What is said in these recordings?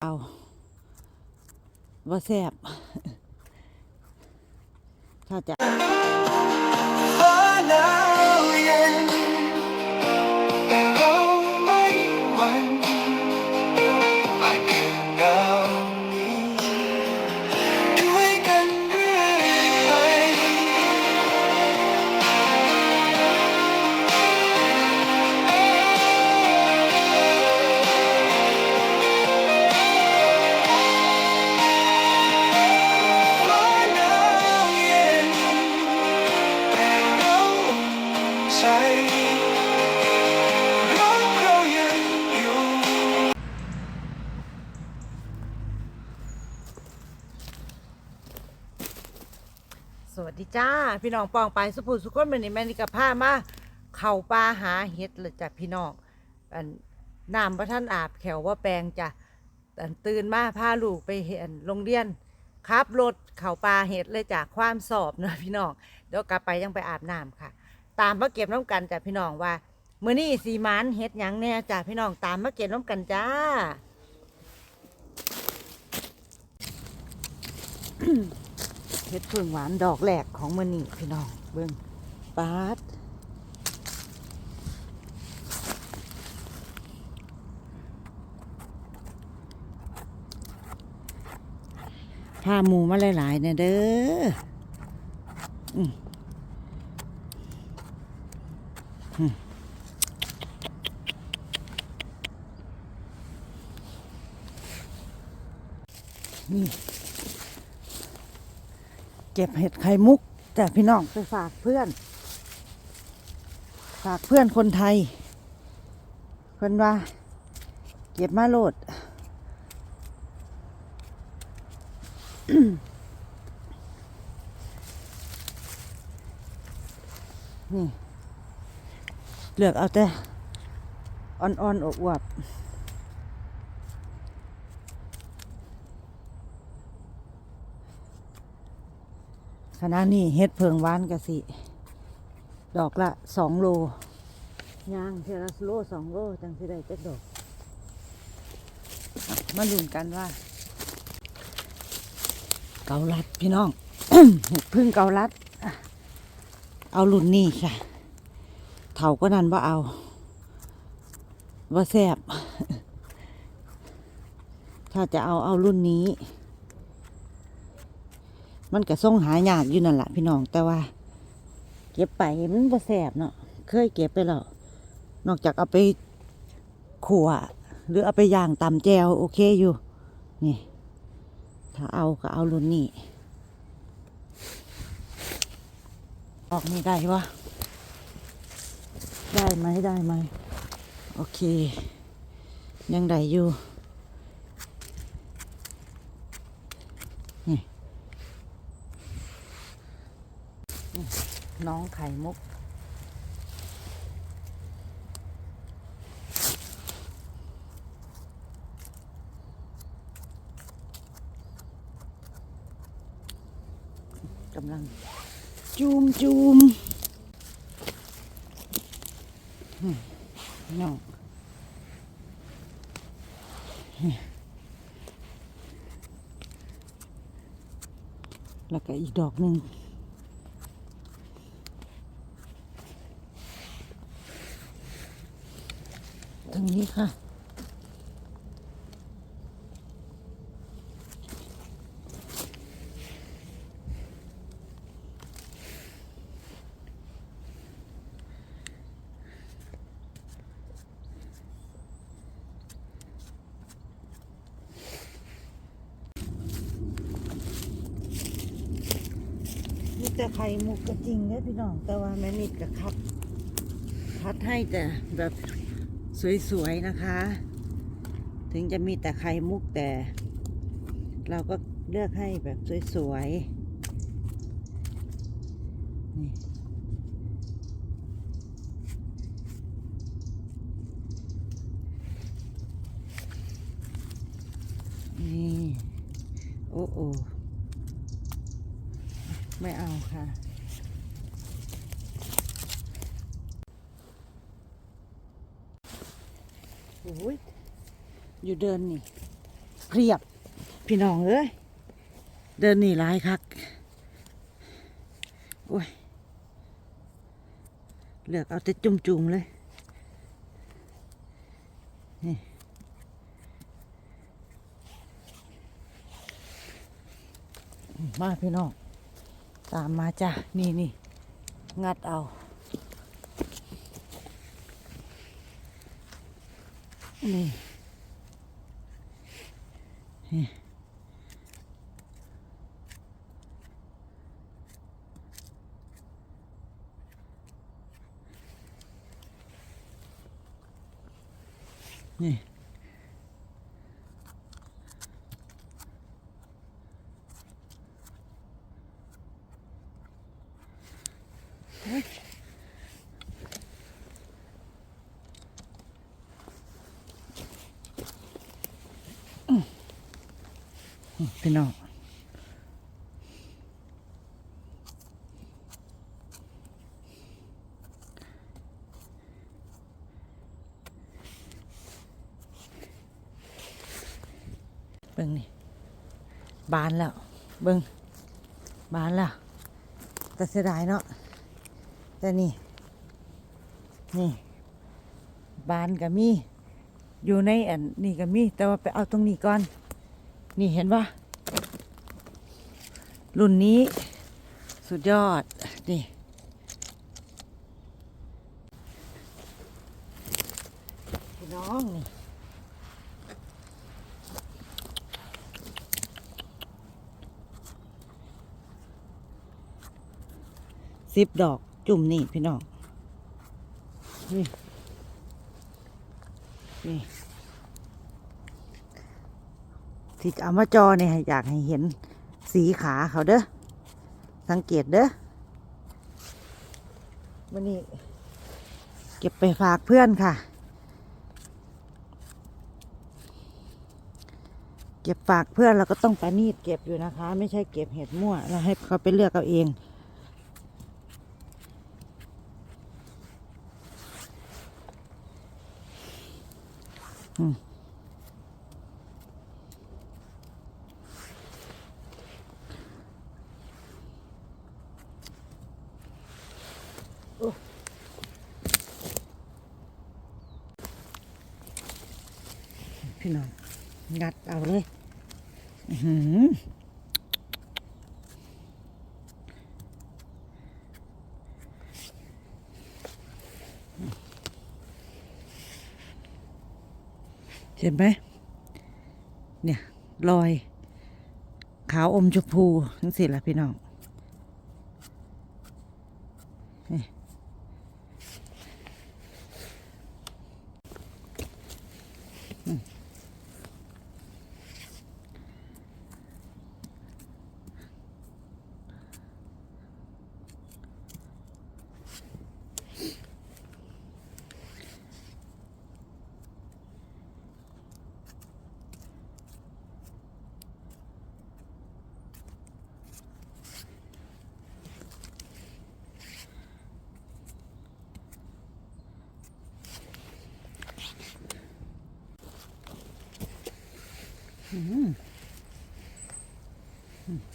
เอาว่าแซบถ้าจะ พี่น้องปองไปสุภูสุคนมันนี่แม่นี่กับผ้ามาเข่าปลาหาเห็ดเลยจ้ะพี่น้องอันน้ำพระท่านอาบแขวว่าแปลงจ้ะอันตื่นมาพาลูกไปเห็นโรงเรียนขับรถเข่าปลาเห็ดเลยจากความสอบเนาะพี่น้องเดี๋ยวกลับไปยังไปอาบน้ำค่ะ ตามมาเก็บน้ำกันจ้ะพี่น้องว่าเมื้อนี้สีมันเห็ดหยังแน่จ้ะพี่น้องตามมาเก็บน้ำกันจ้า เห็ดเพิ่งหวานดอกแหลกของมันนี่พี่น้องเบิ่งปาดพาหมูมาหลายๆเนี่ยเด้ออืมอืมนี่ เก็บเห็ดไข่มุกแต่พี่น้องไปฝากเพื่อน ฝากเพื่อนคนไทยเพื่อนว่า เก็บมาโหลดนี่เลือกเอาแต่อ่อนๆอวบๆ ณะนี้เฮ็ดเพิงหวานกะสิ ดอกละสองโลย่างเทละโลสองโลจังสิได้จักดอก มาลุ้นกันว่า เกาลัดพี่น้อง พึ่งเกาลัด เอารุ่นนี้ค่ะ เถาก็นั่นว่าเอาว่าแซบถ้าจะเอาเอารุ่นนี้ มันก็ส่งหายากอยู่นั่นแหละพี่น้องแต่ว่า เก็บไปมันบ่แสบเนาะเคยเก็บไปแล้วนอกจากเอาไปขัวหรือเอาไปย่างตำแจวโอเคอยู่ นี่ ถ้าเอาก็เอารุ่นนี้ออกนี่ได้ปะได้ไหมได้ไหมโอเค ยังได้อยู่ น้องไข่มุก กำลัง จูมจูมอืมน้องแล้วก็อีกดอกหนึ่งางนี้ค่ะ นี่แต่ไข่มุกก็จริงเนี่ยพี่น้อง แต่ว่าแม่นิดก็คัดคัดให้แต่แบบ สวยๆนะคะ ถึงจะมีแต่ไข่มุกแต่ เราก็เลือกให้แบบสวยๆนี่นี่ โอ้โอไม่เอาค่ะ โอ้ยอยู่เดินนี่เพียบ พี่น้องเอ้ยเดินนีหลายคักโอ้ยเลือกเอาแต่จุ่มๆเลยนี่มาพี่น้อง ตามมาจ้ะ นี่นี่งัดเอา นี่นี่นี่ พี่น้องเบิ่งนี่บานแล้ว เบิ่งบานแล้ว แต่เสียดายเนาะแต่นี่ นี่ บานก็มี อยู่ในอันนี่ก็มี แต่ว่าไปเอาตรงนี้ก่อน นี่เห็นปะรุ่นนี้สุดยอด นี่ พี่น้องนี่สิบดอกจุ่มนี่ พี่น้อง นี่ นี่ ที่เอามาจอเนี่ยอยากให้เห็นสีขาเขาเด้อสังเกตเด้อวันนี้ เก็บไปฝากเพื่อนค่ะ เก็บฝากเพื่อนเราก็ต้องประนีดเก็บอยู่นะคะ ไม่ใช่เก็บเห็ดมั่วเราให้เขาไปเลือกเอาเอง พี่น้อง งัดเอาเลยเห็นไหม เนี่ยรอย ขาวอมชมพูทั้งสิ้นละพี่น้องนี่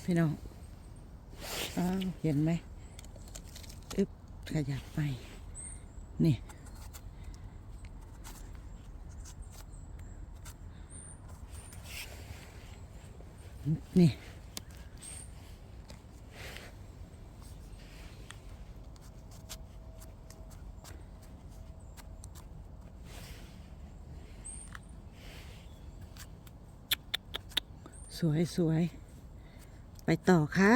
พี่น้องอ้าวเห็นไหมอึบขยับไป นี่ นี่ สวยสวย ไปต่อค่ะ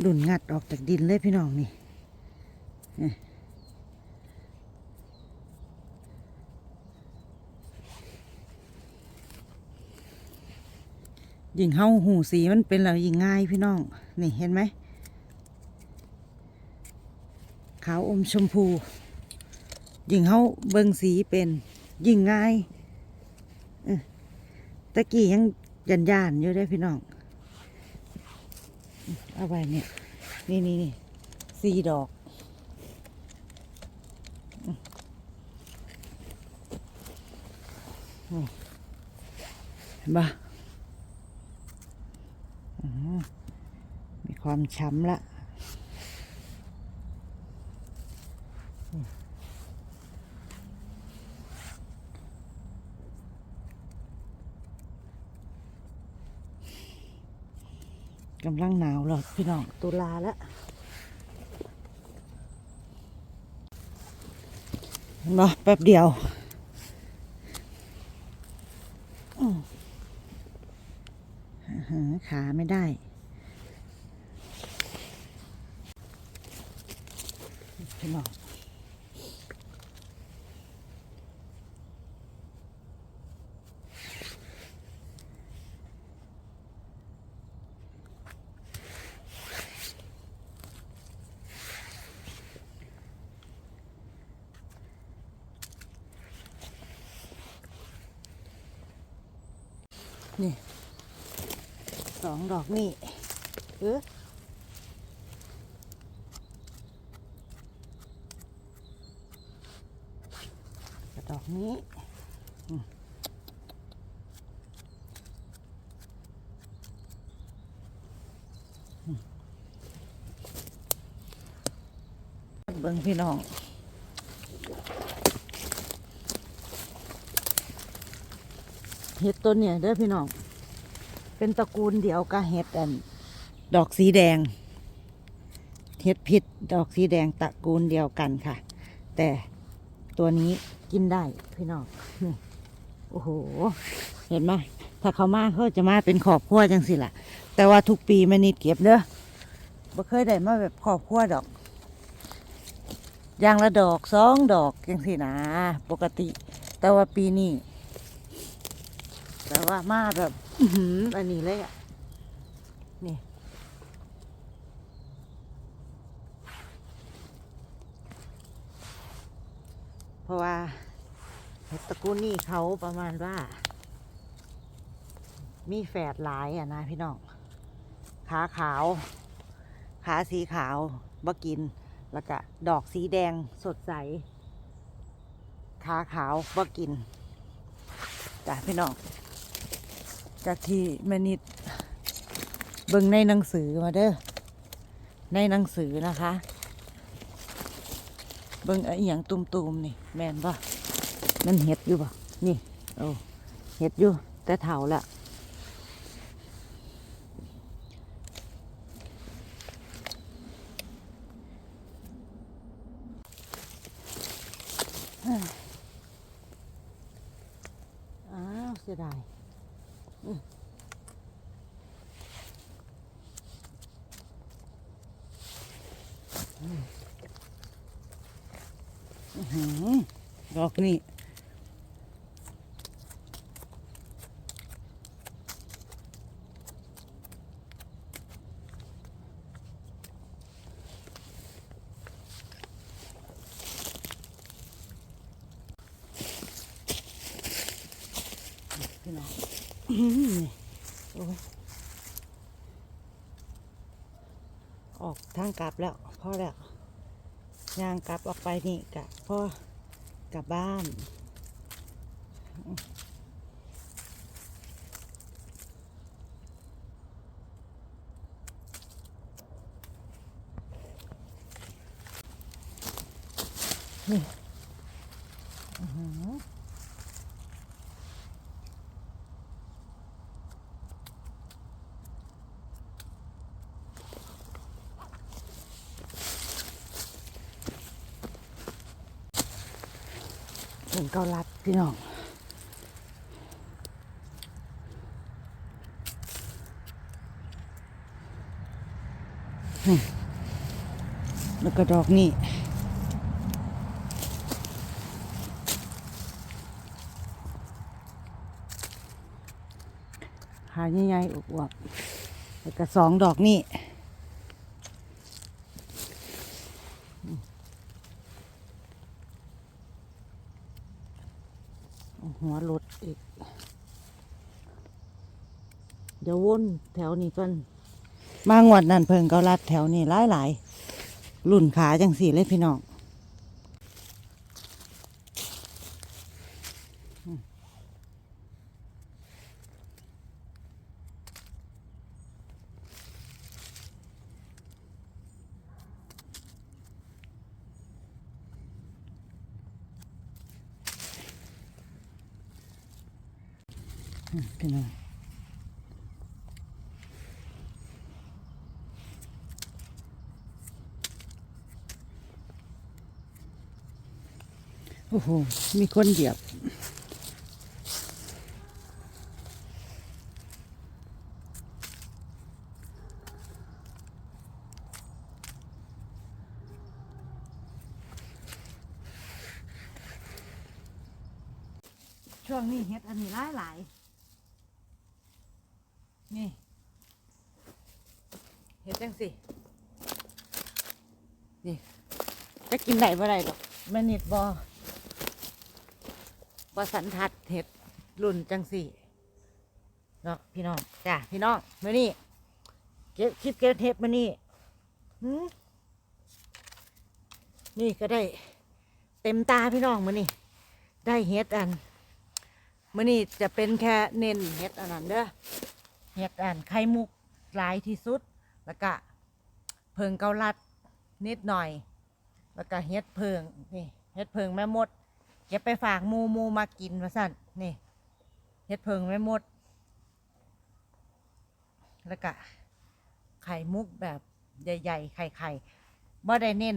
หลุนงัดออกจากดินเลยพี่น้องนี่ยิงเฮาหูสีมันเป็นแล้วยิงง่ายพี่น้อง นี่เห็นไหม ขาวอมชมพู ยิ่งเขาเบิ่งสีเป็นยิ่งง่ายตะกี้ยังยันยานอยู่ได้พี่น้อง เอาไปเนี่ย นี่นี่นี่สีดอก เห็นปะมีความช้ำละ กำลังหนาวหรอกพี่น้องตุลาแล้วเนปะแป๊บเดียวหาขาไม่ได้ พี่น้อง นี่สองดอกนี่เออดอกนี้เบิ่งพี่น้อง เห็ดต้นเนี่ยเด้อพี่น้อง เป็นตระกูลเดียวกับเห็ดอัน ดอกสีแดง เห็ดพิษดอกสีแดงตระกูลเดียวกันค่ะ แต่ตัวนี้กินได้พี่น้องนี่โอ้โห เห็นไหมถ้าเขามาเขาจะมาเป็นขอบครัวจังสิล่ะ แต่ว่าทุกปีมันนิดเก็บเด้อบ่เคยได้มาแบบขอบครัวดอกอย่างละดอกสองดอกจังสินะ ปกติ แต่ว่าปีนี้ แต่ว่ามาแบบอื้อหืออันนี้เลยอะ นี่ เพราะว่าเห็ดตระกูลนี่เขาประมาณว่า มีแฝดหลายอะนะพี่น้อง ขาขาว ขาสีขาวบกิน แล้วก็ดอกสีแดงสดใส ขาขาวบกินจ้ะพี่น้อง จากที่แม่นิดเบิ่งในหนังสือมาเด้อในหนังสือนะคะ เบิ่งไอ้อย่างตุ่มๆนี่แม่นปะมันเห็ดอยู่ปะนี่โอ้เห็ดอยู่แต่เถาละอ้าวเสียดาย อื้อหือ ดอกนี่พี่น้องอื้อหือนี่โอ้ยออกทางกลับแล้วพอแล้ว ย่างกลับออกไปนี่กะพ่อกลับบ้านนี่อื้อหือ เป็นเกาลัดพี่น้องนี่แล้วก็ดอกนี่หาใหญ่ๆอวบๆแล้วก็สองดอกนี่ หัวรถอีก เดี๋ยววนแถวนี้ก่อนมางวดนั่นเพิ่งก็ลัดแถวนี้หลายๆรุ่นขาจังสี่เลยพี่น้อง พี่น้องโอ้โห มีคนเหยียบ ช่วงนี้เฮ็ดอันนี้หลายหลายๆนี่ เฮ็ดจังสินี่จะกินได้บ่ได้ดอกแม่นิดบ่บ่สันทัดเฮ็ดรุ่นจังสิเนาะพี่น้องจ้ะพี่น้องมื้อนี้เก็บคลิปเก็บเฮ็ดมื้อนี้หืมนี่ก็ได้เต็มตาพี่น้องมื้อนี้ได้เฮ็ดอันมื่อนี้จะเป็นแค่เน้นเห็ดอันนั้นเด้อเห็ดอันไข่มุกหลายที่สุด แล้วก็เพิงเกาลัดนิดหน่อย แล้วก็เห็ดเพิงนี่เห็ดเพิงแม่มดเก็บไปฝากมูมูมากินมาสั่นนี่เห็ดเพิงแม่มด แล้วก็ไข่มุกแบบใหญ่ ๆ ไข่ไข่บ่ได้เน้น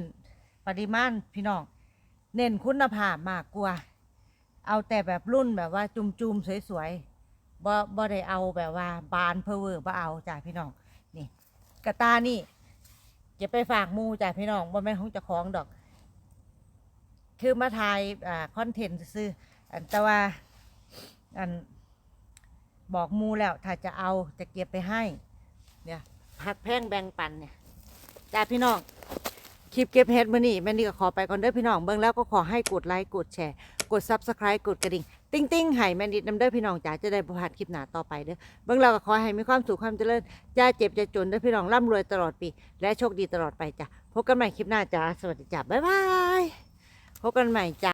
ปริมาณพี่น้อง เน้นคุณภาพมากกว่า เอาแต่แบบรุ่นแบบว่าจุ่มๆสวยๆบ่บ่ได้เอาแบบว่าบานเพอเวอร์บ่เอาจ้ะพี่น้อง กระตานี่เก็บไปฝากมูจ้ะพี่น้องบ่แม่นของเจ้าของดอก คือมาถ่ายอ่าคอนเทนต์ซื้ออันแต่ว่าอันบอกมูแล้วถ้าจะเอาจะเก็บไปให้ เนี่ยพักแพงแบ่งปันเนี่ยจ้าพี่น้องคลิปเก็บเฮ็ดมื้อนี้แม่นี่ก็ขอไปก่อนเด้อพี่น้องเบิ่งแล้วก็ขอให้กดไลค์กดแชร์ กด Subscribe กดกระดิ่ง ติ้งติ้งๆให้แม่นิดนำเด้อพี่น้องจ๋าจะได้ประพลาดคลิปหน้าต่อไปเด้อเบิ่งเราก็ขอให้มีความสุขความเจริญอย่าเจ็บอย่าจนเด้อพี่น้องร่ำรวยตลอดปี และโชคดีตลอดไปจ้ะพบกันใหม่คลิปหน้าจ้าสวัสดีจ้ะบ๊ายบายพบกันใหม่จ้า